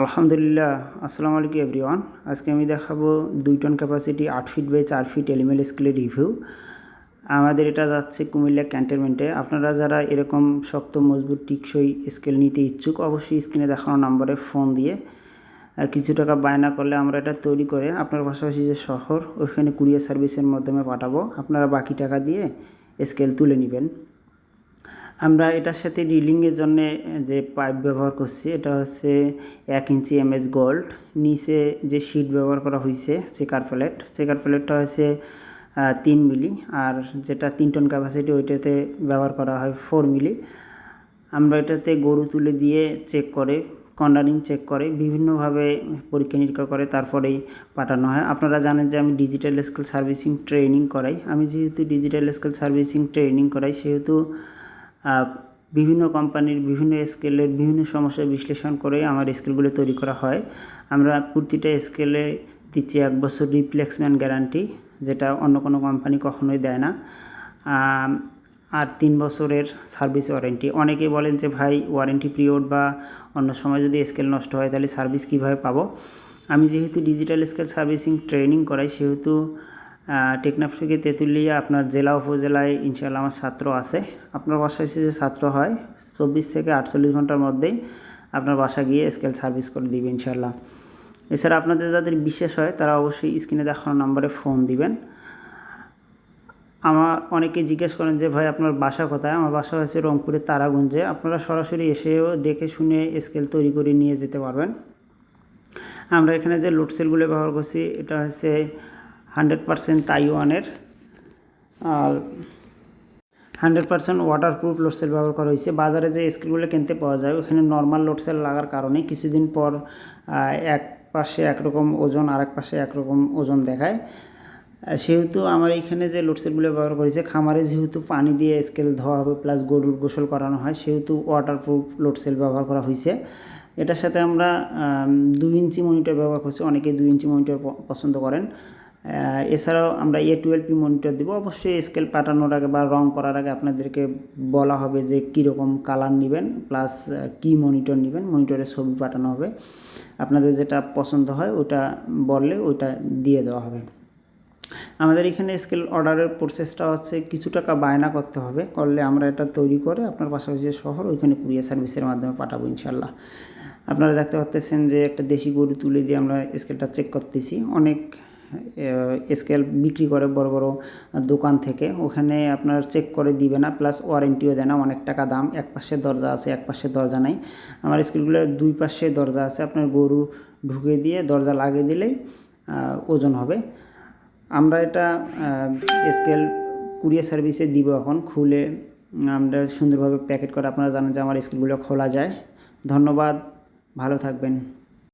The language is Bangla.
আলহামদুলিল্লাহ, আসসালামু আলাইকুম এভরিওয়ান আজকে আমি দেখাবো দুই টন ক্যাপাসিটি আট ফিট বাই চার ফিট এলিমেল স্কেলের রিভিউ আমাদের এটা যাচ্ছে কুমিল্লা ক্যান্টনমেন্টে আপনারা যারা এরকম শক্ত, মজবুত, টিকসই স্কেল নিতে ইচ্ছুক, অবশ্যই স্ক্রিনে দেখানো নম্বরে ফোন দিয়ে কিছু টাকা বায়না করলে আমরা এটা তৈরি করে আপনার পাশাপাশি যে শহর, ওইখানে কুরিয়ার সার্ভিসের মাধ্যমে পাঠাবো। আপনারা বাকি টাকা দিয়ে স্কেল তুলে নেবেন। আমরা এটার সাথে রিলিংয়ের জন্য যে পাইপ ব্যবহার করছি, এটা হচ্ছে এক ইঞ্চি এমএস গোল্ড নিচে যে শিট ব্যবহার করা হয়েছে চেকার প্লেট চেকার প্লেটটা হচ্ছে তিন মিলি। আর যেটা তিন টন ক্যাপাসিটি ওইটাতে ব্যবহার করা হয় ফোর মিলি। আমরা এটাতে গরু তুলে দিয়ে চেক করে কর্নারিং চেক করে, বিভিন্নভাবে পরীক্ষা নিরীক্ষা করে, তারপরেই পাঠানো হয়। আপনারা জানেন যে আমি ডিজিটাল স্কেল সার্ভিসিং ট্রেনিং করাই। আমি যেহেতু ডিজিটাল স্কেল সার্ভিসিং ট্রেনিং করাই, সেহেতু বিভিন্ন কোম্পানির বিভিন্ন স্কেলের বিভিন্ন সমস্যা বিশ্লেষণ করে আমার স্কেলগুলো তৈরি করা হয়। আমরা প্রতিটা স্কেলে দিচ্ছি এক বছর রিপ্লেসমেন্ট গ্যারান্টি যেটা অন্য কোনো কোম্পানি কখনোই দেয় না। আর তিন বছরের সার্ভিস ওয়ারেন্টি অনেকে বলেন যে, ভাই ওয়ারেন্টি পিরিয়ড বা অন্য সময় যদি স্কেল নষ্ট হয়, তাহলে সার্ভিস কীভাবে পাবো? আমি যেহেতু ডিজিটাল স্কেল সার্ভিসিং ট্রেনিং করাই, সেহেতু টেকনাফ থেকে তেঁতুলিয়া আপনার জেলা উপজেলায় ইনশাল্লাহ আমার ছাত্র আছে। আপনার বাসায় এসে যে ছাত্র হয়, চব্বিশ থেকে আটচল্লিশ ঘণ্টার মধ্যেই আপনার বাসা গিয়ে স্কেল সার্ভিস করে দিবে ইনশাল্লাহ এছাড়া আপনাদের যাদের বিশ্বাস হয়, তারা অবশ্যই স্ক্রিনে দেখানো নম্বরে ফোন দিবেন। আমার অনেকে জিজ্ঞেস করেন যে, ভাই, আপনার বাসা কোথায়? আমার বাসা হচ্ছে রংপুরের তারাগঞ্জে। আপনারা সরাসরি এসেও দেখে শুনে স্কেল তৈরি করে নিয়ে যেতে পারবেন। আমরা এখানে যে লোড সেলগুলো ব্যবহার করছি, এটা হচ্ছে হান্ড্রেড পারসেন্ট তাইওয়ানের আর hundred percent waterproof load cell ব্যবহার করা হয়েছে। বাজারে যে স্কেলগুলো কিনতে পাওয়া যায় ওখানে নর্মাল লোড সেল লাগার কারণে কিছুদিন পর এক পাশে একরকম ওজন আর এক পাশে একরকম ওজন দেখায়। সেহেতু আমার এইখানে যে লোড সেলগুলো ব্যবহার করেছে খামারে যেহেতু পানি দিয়ে স্কেল ধোয়া হবে প্লাস গরুর গোসল করানো হয় সেহেতু ওয়াটারপ্রুফ লোড সেল ব্যবহার করা হয়েছে। এটার সাথে আমরা আম, দুই ইঞ্চি মনিটর ব্যবহার করছি অনেকে দুই ইঞ্চি মনিটর পছন্দ করেন। এছাড়াও আমরা এ টুয়েলভ মনিটর দেবো। অবশ্যই স্কেল পাঠানোর আগে বা রং করার আগে আপনাদেরকে বলা হবে যে কীরকম কালার নেবেন প্লাস কী মনিটর নেবেন। মনিটরের ছবি পাঠানো হবে। আপনাদের যেটা পছন্দ হয় ওটা বললে ওইটা দিয়ে দেওয়া হবে। আমাদের এখানে স্কেল অর্ডারের প্রসেসটা হচ্ছে কিছু টাকা বায়না করতে হবে। করলে আমরা এটা তৈরি করে আপনার পাশাপাশি শহর, ওইখানে কুরিয়ার সার্ভিসের মাধ্যমে পাঠাবো ইনশাল্লাহ আপনারা দেখতে পাচ্ছেন যে একটা দেশি গরু তুলে দিয়ে আমরা স্কেলটা চেক করতেছি। অনেক স্কেল বিক্রি করে বড় বড় দোকান থেকে। ওখানে আপনার চেক করে দিবে না প্লাস ওয়ারেন্টিও দেয় না, অনেক টাকা দাম। এক পাশে দরজা আছে, এক পাশে দরজা নাই। আমার স্কেলগুলো দুই পাশে দরজা আছে, আপনার গরু ঢুকে দিয়ে দরজা লাগিয়ে দিলেই ওজন হবে। আমরা এটা স্কেল কুরিয়ার সার্ভিসে দিব এখন, খুলে আমরা সুন্দরভাবে প্যাকেট করে আপনারা জানেন যে আমার স্কেলগুলো খোলা যায়। ধন্যবাদ, ভালো থাকবেন।